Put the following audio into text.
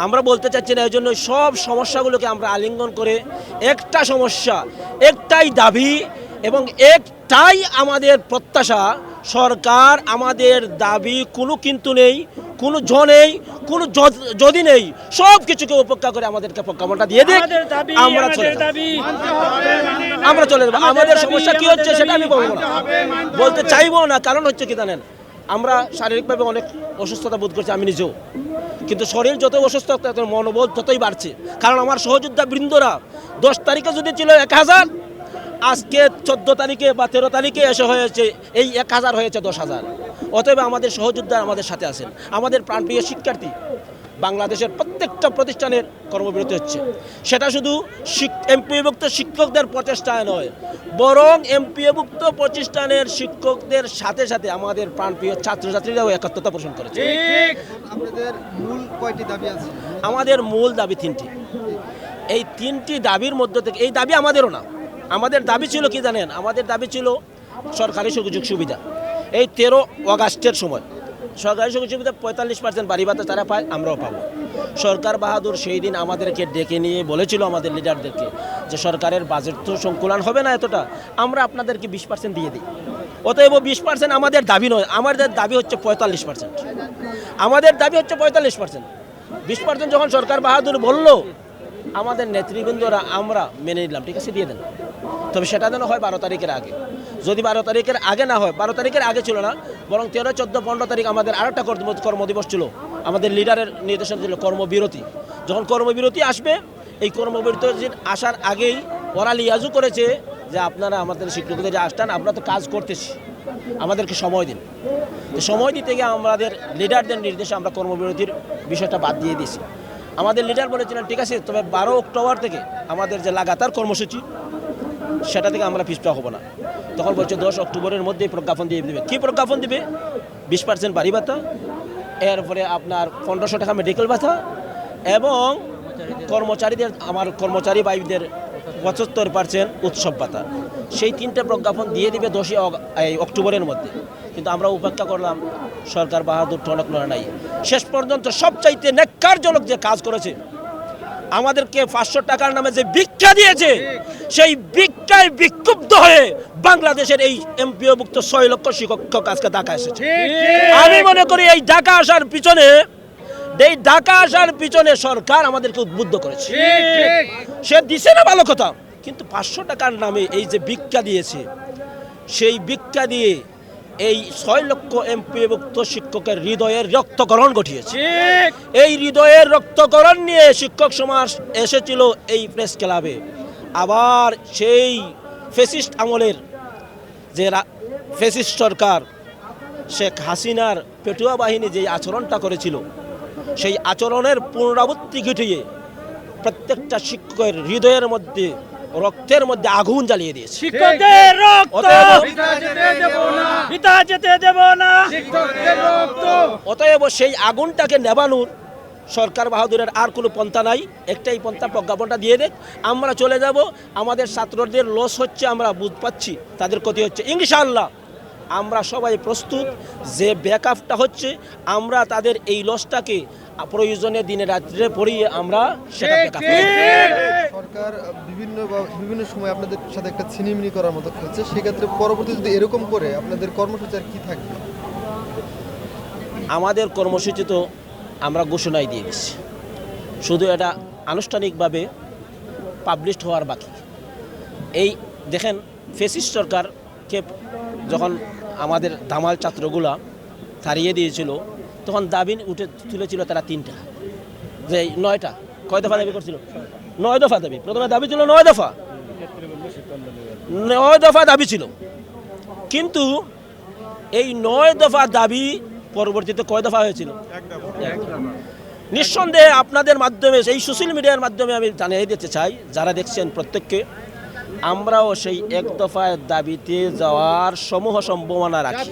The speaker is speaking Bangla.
আমরা বলতে চাচ্ছি না এই জন্য সব সমস্যাগুলোকে আমরা আলিঙ্গন করে একটা সমস্যা একটাই দাবি এবং একটাই আমাদের প্রত্যাশা সরকার আমাদের দাবি কোনো কিন্তু নেই কোনো জ নেই কোনো যদি নেই সব কিছুকে উপেক্ষা করে আমাদেরকে প্রজ্ঞাপনটা দিয়ে দাবি আমরা চলে। আমরা চলে যাব আমাদের সমস্যা কি হচ্ছে সেটা আমি। বলব না বলতে চাইব না কারণ হচ্ছে কি জানেন আমরা শারীরিকভাবে অনেক অসুস্থতা বোধ করছি, আমি নিজেও। কিন্তু শরীর যত অসুস্থ তত মনোবল ততই বাড়ছে, কারণ আমার সহযোদ্ধা বৃন্দরা দশ তারিখে যদি ছিল এক হাজার, আজকে চোদ্দ তারিখে বা তেরো তারিখে এসে হয়েছে, এই এক হাজার হয়েছে দশ হাজার। অতএব আমাদের সহযোদ্ধা আমাদের সাথে আছেন। আমাদের প্রাণপ্রিয় শিক্ষার্থী বাংলাদেশের প্রত্যেকটা প্রতিষ্ঠানের কর্মবিরতি হচ্ছে। সেটা শুধু এমপিভুক্ত শিক্ষকদের প্রচেষ্টায় নয় বরং এমপিভুক্ত প্রতিষ্ঠানের শিক্ষকদের সাথে সাথে আমাদের প্রাণপ্রিয় ছাত্রছাত্রীরাও একাত্মতা পোষণ করেছে। আপনাদের মূল কয়টি দাবি আছে? আমাদের মূল দাবি তিনটি। এই তিনটি দাবির মধ্যে থেকে এই দাবি আমাদেরও না। আমাদের দাবি ছিল কি জানেন? আমাদের দাবি ছিল সরকারি সুযোগ সুবিধা। এই তেরো অগাস্টের সময় সরকারি সুযোগ সুবিধা পঁয়তাল্লিশ পার্সেন্ট বাড়ি ভাতা তারা পায়, আমরাও পাবো। সরকার বাহাদুর সেই দিন আমাদেরকে ডেকে নিয়ে বলেছিল আমাদের লিডারদেরকে যে সরকারের বাজেট তো সংকুলন হবে না এতটা, আমরা আপনাদেরকে বিশ পার্সেন্ট দিয়ে দিই। অতএব বিশ পার্সেন্ট আমাদের দাবি নয়, আমাদের দাবি হচ্ছে পঁয়তাল্লিশ পার্সেন্ট আমাদের দাবি হচ্ছে পঁয়তাল্লিশ পার্সেন্ট বিশ পার্সেন্ট যখন সরকার বাহাদুর বলল, আমাদের নেতৃবৃন্দরা আমরা মেনে নিলাম, ঠিক আছে, দিয়ে দেন। তবে সেটা যেন হয় বারো তারিখের আগে। যদি বারো তারিখের আগে না হয়, বারো তারিখের আগে ছিল না, বরং তেরো, চোদ্দ, পনেরো তারিখ আমাদের আরেকটা কর্ম- কর্মদিবস ছিল। আমাদের লিডারের নির্দেশন ছিল কর্মবিরতি। যখন কর্মবিরতি আসবে, এই কর্মবিরতি আসার আগেই ওরা লিয়াজু করেছে যে আপনারা আমাদের শিক্ষকদের যে আসটান আমরা তো কাজ করতেছি। আমাদেরকে সময় দিন। তো সময় দিতে গিয়ে আমাদের লিডারদের নির্দেশে আমরা কর্মবিরতির বিষয়টা বাদ দিয়ে দিয়েছি। আমাদের লিডার বলেছিলেন, ঠিক আছে, তবে বারো অক্টোবর থেকে আমাদের যে লাগাতার কর্মসূচি সেটা থেকে আমরা পিছপা হব না। তখন বলছে দশ অক্টোবরের মধ্যেই প্রজ্ঞাপন দিয়ে দেবে। কী প্রজ্ঞাপন দিবে? বিশ পার্সেন্ট বাড়ি ভাতা, এরপরে আপনার পনেরোশো টাকা মেডিকেল ভাতা এবং কর্মচারীদের, আমার কর্মচারী বাইদের পঁচাত্তর পার্সেন্ট উৎসব ভাতা। সেই তিনটে প্রজ্ঞাপন দিয়ে দিবে দশই অক্টোবরের মধ্যে। কিন্তু আমরা উপেক্ষা করলাম, সরকার বাহাদুর টনক নয় নাই। শেষ পর্যন্ত সবচাইতে নেককারজনক যে কাজ করেছে, আমাদেরকে পাঁচশো টাকার নামে যে ভিক্ষা দিয়েছে, সেই ভিক্ষায় বিক্ষুব্ধ হয়ে বাংলাদেশের এই এমপিওভুক্ত ছয় লক্ষ শিক্ষক আজকে ঢাকা এসেছে। আমি মনে করি এই ঢাকা আসার পিছনে এই ঢাকা আসার পিছনে সরকার আমাদেরকে উদ্বুদ্ধ করেছে। সে দিছে না ভালো কথা কিন্তু পাঁচশো টাকার নামে এই যে ভিক্ষা দিয়েছে সেই ভিক্ষা দিয়ে এই ছয় লক্ষ এমপিভুক্ত শিক্ষকের হৃদয়ের রক্তকরণ ঘটিয়েছে। এই হৃদয়ের রক্তকরণ নিয়ে শিক্ষক সমাজ এসেছিল এই প্রেস ক্লাবে। আবার সেই ফেসিস্ট আমলের যে রা- ফেসিস্ট সরকার শেখ হাসিনার পেটুয়া বাহিনী যে আচরণটা করেছিল সেই আচরণের পুনরাবৃত্তি ঘটিয়ে প্রত্যেকটা শিক্ষকের হৃদয়ের মধ্যে রক্তের মধ্যে আগুন জ্বালিয়ে দিয়েছে। শিক্ষকদের রক্ত! অতএব- পিতা যেতে দেব না! অতএব সেই আগুনটাকে নেবানোর সরকার বাহাদুরের আর কোনো পন্থা নাই। একটাই পন্থা প্রজ্ঞাপনটা দিয়ে দেখ আমরা চলে যাব আমাদের ছাত্রদের লস হচ্ছে আমরা বুঝ পাচ্ছি তাদের ক্ষতি হচ্ছে। ইনশাআল্লাহ আমরা সবাই প্রস্তুত যে ব্যাকআপটা হচ্ছে আমরা তাদের এই লসটাকে প্রয়োজনে দিনে রাত্রে পড়িয়ে আমরা সেটা সরকার বিভিন্ন বিভিন্ন সময় আপনাদের সাথে একটা ছিনিমিনি করার মতো খেলছে সেক্ষেত্রে পরবর্তী যদি এরকম করে আপনাদের কর্মসূচি আর কি থাকবে? আমাদের কর্মসূচি তো আমরা ঘোষণাই দিয়ে দিচ্ছি শুধু এটা আনুষ্ঠানিকভাবে পাবলিশড হওয়ার বাকি। এই দেখেন, ফেসিস সরকারকে যখন আমাদের ধামাল ছাত্রগুলা তাড়িয়ে দিয়েছিল, তখন দাবি উঠে তুলেছিল তারা তিনটা। যে নয়টা, কয় দফা দাবি করছিল? নয় দফা দাবি। প্রথমে দাবি ছিল নয় দফা। নয় দফা দাবি ছিল। কিন্তু এই নয় দফা দাবি পরবর্তীতে কয় দফা হয়েছিল? নিঃসন্দেহে আপনাদের মাধ্যমে এই সোশ্যাল মিডিয়ার মাধ্যমে আমি জানিয়ে দিতে চাই যারা দেখছেন প্রত্যেককে আমরাও সেই এক দফায় দাবিতে যাওয়ার সমূহ সম্ভাবনা রাখি।